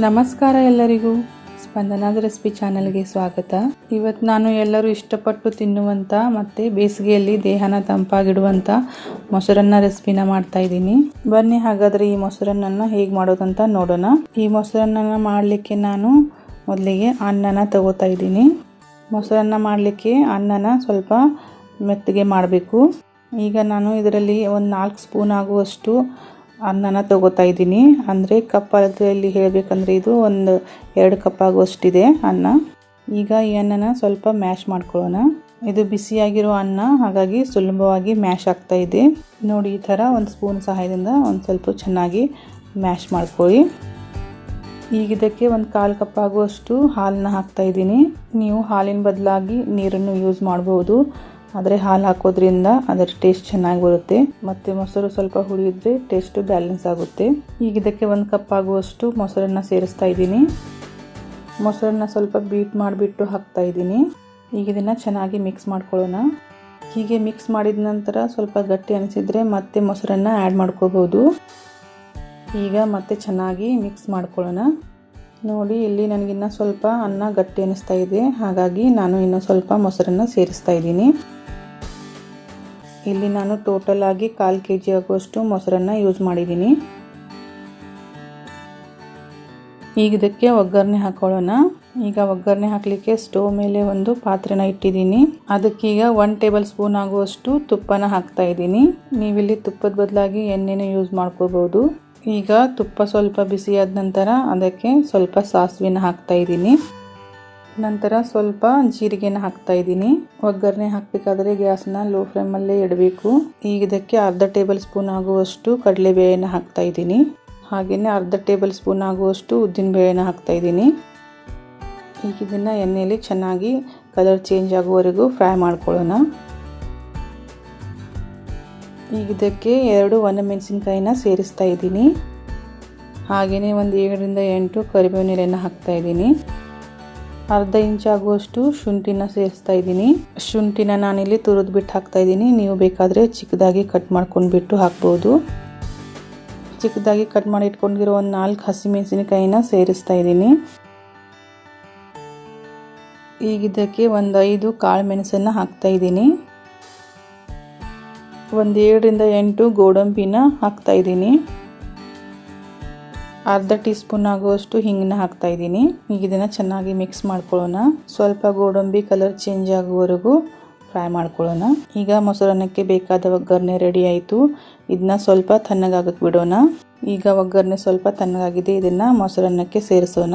ನಮಸ್ಕಾರ ಎಲ್ಲರಿಗೂ. ಸ್ಪಂದನಾದ ರೆಸಿಪಿ ಚಾನಲ್ಗೆ ಸ್ವಾಗತ. ಇವತ್ತು ನಾನು ಎಲ್ಲರೂ ಇಷ್ಟಪಟ್ಟು ತಿನ್ನುವಂಥ ಮತ್ತು ಬೇಸಿಗೆಯಲ್ಲಿ ದೇಹನ ತಂಪಾಗಿಡುವಂಥ ಮೊಸರನ್ನ ರೆಸಿಪಿನ ಮಾಡ್ತಾ ಇದ್ದೀನಿ. ಬನ್ನಿ ಹಾಗಾದರೆ ಈ ಮೊಸರನ್ನ ಹೇಗೆ ಮಾಡೋದಂತ ನೋಡೋಣ. ಈ ಮೊಸರನ್ನ ಮಾಡಲಿಕ್ಕೆ ನಾನು ಮೊದಲಿಗೆ ಅನ್ನನ ತಗೋತಾ ಇದ್ದೀನಿ. ಮೊಸರನ್ನ ಮಾಡಲಿಕ್ಕೆ ಅನ್ನನ ಸ್ವಲ್ಪ ಮೆತ್ತಗೆ ಮಾಡಬೇಕು. ಈಗ ನಾನು ಇದರಲ್ಲಿ ಒಂದು ನಾಲ್ಕು ಸ್ಪೂನ್ ಆಗುವಷ್ಟು ಅನ್ನನ ತಗೋತಾ ಇದ್ದೀನಿ. ಅಂದರೆ ಕಪ್ ಅಳತೆಯಲ್ಲಿ ಹೇಳಬೇಕಂದ್ರೆ ಇದು ಒಂದು ಎರಡು ಕಪ್ ಆಗುವಷ್ಟಿದೆ ಅನ್ನ. ಈಗ ಈ ಅನ್ನನ ಸ್ವಲ್ಪ ಮ್ಯಾಶ್ ಮಾಡ್ಕೊಳ್ಳೋಣ. ಇದು ಬಿಸಿಯಾಗಿರೋ ಅನ್ನ, ಹಾಗಾಗಿ ಸುಲಭವಾಗಿ ಮ್ಯಾಶ್ ಆಗ್ತಾ ಇದೆ. ನೋಡಿ, ಈ ಥರ ಒಂದು ಸ್ಪೂನ್ ಸಹಾಯದಿಂದ ಒಂದು ಸ್ವಲ್ಪ ಚೆನ್ನಾಗಿ ಮ್ಯಾಶ್ ಮಾಡ್ಕೊಳ್ಳಿ. ಈಗ ಇದಕ್ಕೆ ಒಂದು ಕಾಲು ಕಪ್ ಆಗುವಷ್ಟು ಹಾಲನ್ನ ಹಾಕ್ತಾ ಇದ್ದೀನಿ. ನೀವು ಹಾಲಿನ ಬದಲಾಗಿ ನೀರನ್ನು ಯೂಸ್ ಮಾಡ್ಬೋದು. ಆದರೆ ಹಾಲು ಹಾಕೋದ್ರಿಂದ ಅದರ ಟೇಸ್ಟ್ ಚೆನ್ನಾಗಿ ಬರುತ್ತೆ. ಮತ್ತು ಮೊಸರು ಸ್ವಲ್ಪ ಹುಳಿ ಇದ್ದರೆ ಟೇಸ್ಟು ಬ್ಯಾಲೆನ್ಸ್ ಆಗುತ್ತೆ. ಈಗ ಇದಕ್ಕೆ ಒಂದು ಕಪ್ ಆಗುವಷ್ಟು ಮೊಸರನ್ನ ಸೇರಿಸ್ತಾ ಇದ್ದೀನಿ. ಮೊಸರನ್ನ ಸ್ವಲ್ಪ ಬೀಟ್ ಮಾಡಿಬಿಟ್ಟು ಹಾಕ್ತಾ ಇದ್ದೀನಿ. ಈಗ ಇದನ್ನು ಚೆನ್ನಾಗಿ ಮಿಕ್ಸ್ ಮಾಡ್ಕೊಳ್ಳೋಣ. ಹೀಗೆ ಮಿಕ್ಸ್ ಮಾಡಿದ ನಂತರ ಸ್ವಲ್ಪ ಗಟ್ಟಿ ಅನಿಸಿದರೆ ಮತ್ತೆ ಮೊಸರನ್ನ ಆ್ಯಡ್ ಮಾಡ್ಕೋಬೋದು. ಈಗ ಮತ್ತೆ ಚೆನ್ನಾಗಿ ಮಿಕ್ಸ್ ಮಾಡ್ಕೊಳ್ಳೋಣ. ನೋಡಿ, ಇಲ್ಲಿ ನನಗಿನ್ನ ಸ್ವಲ್ಪ ಅನ್ನ ಗಟ್ಟಿ ಅನ್ನಿಸ್ತಾ ಇದೆ. ಹಾಗಾಗಿ ನಾನು ಇನ್ನೂ ಸ್ವಲ್ಪ ಮೊಸರನ್ನು ಸೇರಿಸ್ತಾ ಇದ್ದೀನಿ. ಇಲ್ಲಿ ನಾನು ಟೋಟಲ್ ಆಗಿ ಕಾಲು ಕೆ ಜಿ ಆಗುವಷ್ಟು ಮೊಸರನ್ನ ಯೂಸ್ ಮಾಡಿದ್ದೀನಿ. ಈಗ ಇದಕ್ಕೆ ಒಗ್ಗರಣೆ ಹಾಕೊಳ್ಳೋಣ. ಈಗ ಒಗ್ಗರಣೆ ಹಾಕಲಿಕ್ಕೆ ಸ್ಟೋವ್ ಮೇಲೆ ಒಂದು ಪಾತ್ರೆನ ಇಟ್ಟಿದ್ದೀನಿ. ಅದಕ್ಕೀಗ ಒನ್ ಟೇಬಲ್ ಸ್ಪೂನ್ ಆಗುವಷ್ಟು ತುಪ್ಪನ ಹಾಕ್ತಾ ಇದ್ದೀನಿ. ನೀವಿಲ್ಲಿ ತುಪ್ಪದ ಬದಲಾಗಿ ಎಣ್ಣೆನ ಯೂಸ್ ಮಾಡ್ಕೋಬೋದು. ಈಗ ತುಪ್ಪ ಸ್ವಲ್ಪ ಬಿಸಿಯಾದ ನಂತರ ಅದಕ್ಕೆ ಸ್ವಲ್ಪ ಸಾಸಿವೆನ ಹಾಕ್ತಾ ಇದ್ದೀನಿ. ನಂತರ ಸ್ವಲ್ಪ ಜೀರಿಗೆನ ಹಾಕ್ತಾ ಇದ್ದೀನಿ. ಒಗ್ಗರಣೆ ಹಾಕಬೇಕಾದ್ರೆ ಗ್ಯಾಸ್ನ ಲೋ ಫ್ಲೇಮಲ್ಲೇ ಇಡಬೇಕು. ಈಗ ಇದಕ್ಕೆ ಅರ್ಧ ಟೇಬಲ್ ಸ್ಪೂನ್ ಆಗುವಷ್ಟು ಕಡಲೆಬೇಳೆನ ಹಾಕ್ತಾ ಇದ್ದೀನಿ. ಹಾಗೆಯೇ ಅರ್ಧ ಟೇಬಲ್ ಸ್ಪೂನ್ ಆಗುವಷ್ಟು ಉದ್ದಿನ ಬೇಳೆನ ಹಾಕ್ತಾ ಇದ್ದೀನಿ. ಈಗ ಇದನ್ನು ಎಣ್ಣೆಯಲ್ಲಿ ಚೆನ್ನಾಗಿ ಕಲರ್ ಚೇಂಜ್ ಆಗುವವರೆಗೂ ಫ್ರೈ ಮಾಡ್ಕೊಳ್ಳೋಣ. ಈಗ ಇದಕ್ಕೆ ಎರಡು ಒಣಮೆಣಸಿನ್ಕಾಯಿನ ಸೇರಿಸ್ತಾ ಇದ್ದೀನಿ. ಹಾಗೆಯೇ ಒಂದು ಏಳರಿಂದ ಎಂಟು ಕರಿಬೇವಿನ ನೀರನ್ನು ಹಾಕ್ತಾ ಇದ್ದೀನಿ. ಅರ್ಧ ಇಂಚ್ ಆಗುವಷ್ಟು ಶುಂಠಿನ ಸೇರಿಸ್ತಾ ಇದ್ದೀನಿ. ಶುಂಠಿನ ನಾನಿಲ್ಲಿ ತುರಿದು ಬಿಟ್ಟು ಹಾಕ್ತಾ ಇದ್ದೀನಿ. ನೀವು ಬೇಕಾದರೆ ಚಿಕ್ಕದಾಗಿ ಕಟ್ ಮಾಡ್ಕೊಂಡ್ಬಿಟ್ಟು ಹಾಕ್ಬೋದು. ಚಿಕ್ಕದಾಗಿ ಕಟ್ ಮಾಡಿ ಇಟ್ಕೊಂಡಿರೋ ಒಂದು ನಾಲ್ಕು ಹಸಿಮೆಣಸಿನಕಾಯಿನ ಸೇರಿಸ್ತಾ ಇದ್ದೀನಿ. ಈಗ ಇದಕ್ಕೆ ಒಂದು ಐದು ಕಾಳು ಮೆಣಸನ್ನು ಹಾಕ್ತಾ ಇದ್ದೀನಿ. ಒಂದು ಏಳರಿಂದ ಎಂಟು ಗೋಡಂಬಿನ ಹಾಕ್ತಾ ಇದ್ದೀನಿ. ಅರ್ಧ ಟೀ ಸ್ಪೂನ್ ಆಗುವಷ್ಟು ಹಿಂಗನ್ನ ಹಾಕ್ತಾ ಇದ್ದೀನಿ. ಈಗ ಇದನ್ನು ಚೆನ್ನಾಗಿ ಮಿಕ್ಸ್ ಮಾಡ್ಕೊಳ್ಳೋಣ. ಸ್ವಲ್ಪ ಗೋಡಂಬಿ ಕಲರ್ ಚೇಂಜ್ ಆಗುವವರೆಗೂ ಫ್ರೈ ಮಾಡ್ಕೊಳ್ಳೋಣ. ಈಗ ಮೊಸರನ್ನಕ್ಕೆ ಬೇಕಾದ ಒಗ್ಗರಣೆ ರೆಡಿ ಆಯಿತು. ಇದನ್ನ ಸ್ವಲ್ಪ ತಣ್ಣಗಾಗಕ್ಕೆ ಬಿಡೋಣ. ಈಗ ಒಗ್ಗರಣೆ ಸ್ವಲ್ಪ ತಣ್ಣಗಾಗಿದೆ. ಇದನ್ನು ಮೊಸರನ್ನಕ್ಕೆ ಸೇರಿಸೋಣ.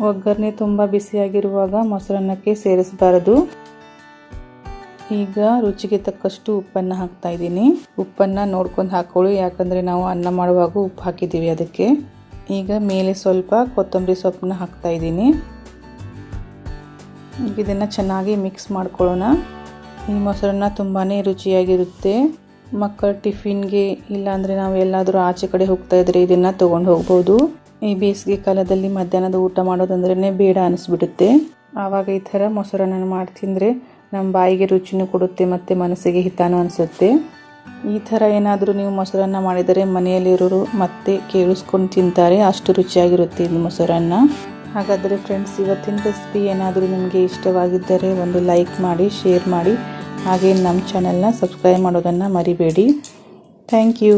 ಒಗ್ಗರಣೆ ತುಂಬ ಬಿಸಿಯಾಗಿರುವಾಗ ಮೊಸರನ್ನಕ್ಕೆ ಸೇರಿಸಬಾರದು. ಈಗ ರುಚಿಗೆ ತಕ್ಕಷ್ಟು ಉಪ್ಪನ್ನು ಹಾಕ್ತಾ ಇದ್ದೀನಿ. ಉಪ್ಪನ್ನು ನೋಡ್ಕೊಂಡು ಹಾಕ್ಕೊಳ್ಳಿ ಯಾಕಂದರೆ ನಾವು ಅನ್ನ ಮಾಡುವಾಗ ಉಪ್ಪು ಹಾಕಿದ್ದೀವಿ ಅದಕ್ಕೆ. ಈಗ ಮೇಲೆ ಸ್ವಲ್ಪ ಕೊತ್ತಂಬರಿ ಸೊಪ್ಪನ್ನ ಹಾಕ್ತಾ ಇದ್ದೀನಿ. ಈಗ ಇದನ್ನು ಚೆನ್ನಾಗಿ ಮಿಕ್ಸ್ ಮಾಡ್ಕೊಳ್ಳೋಣ. ಈ ಮೊಸರನ್ನ ತುಂಬಾ ರುಚಿಯಾಗಿರುತ್ತೆ. ಮಕ್ಕಳ ಟಿಫಿನ್ಗೆ ಇಲ್ಲಾಂದರೆ ನಾವು ಎಲ್ಲಾದರೂ ಆಚೆ ಕಡೆ ಹೋಗ್ತಾ ಇದ್ರೆ ಇದನ್ನು ತೊಗೊಂಡು ಹೋಗ್ಬೋದು. ಈ ಬೇಸಿಗೆ ಕಾಲದಲ್ಲಿ ಮಧ್ಯಾಹ್ನದ ಊಟ ಮಾಡೋದಂದ್ರೇ ಬೇಡ ಅನಿಸ್ಬಿಡುತ್ತೆ. ಆವಾಗ ಈ ಥರ ಮೊಸರನ್ನ ಮಾಡಿ ತಿಂದರೆ ನಮ್ಮ ಬಾಯಿಗೆ ರುಚಿನೂ ಕೊಡುತ್ತೆ ಮತ್ತು ಮನಸ್ಸಿಗೆ ಹಿತಾನೂ ಅನಿಸುತ್ತೆ. ಈ ಥರ ಏನಾದರೂ ನೀವು ಮೊಸರನ್ನ ಮಾಡಿದರೆ ಮನೆಯಲ್ಲಿರೋರು ಮತ್ತೆ ಕೇಳಿಸ್ಕೊಂಡು ತಿಂತಾರೆ, ಅಷ್ಟು ರುಚಿಯಾಗಿರುತ್ತೆ ಇದು ಮೊಸರನ್ನ. ಹಾಗಾದರೆ ಫ್ರೆಂಡ್ಸ್ ಇವತ್ತಿನ ರೆಸಿಪಿ ಏನಾದರೂ ನಿಮಗೆ ಇಷ್ಟವಾಗಿದ್ದರೆ ಒಂದು ಲೈಕ್ ಮಾಡಿ ಶೇರ್ ಮಾಡಿ. ಹಾಗೆ ನಮ್ಮ ಚಾನಲ್ನ ಸಬ್ಸ್ಕ್ರೈಬ್ ಮಾಡೋದನ್ನು ಮರಿಬೇಡಿ. Thank you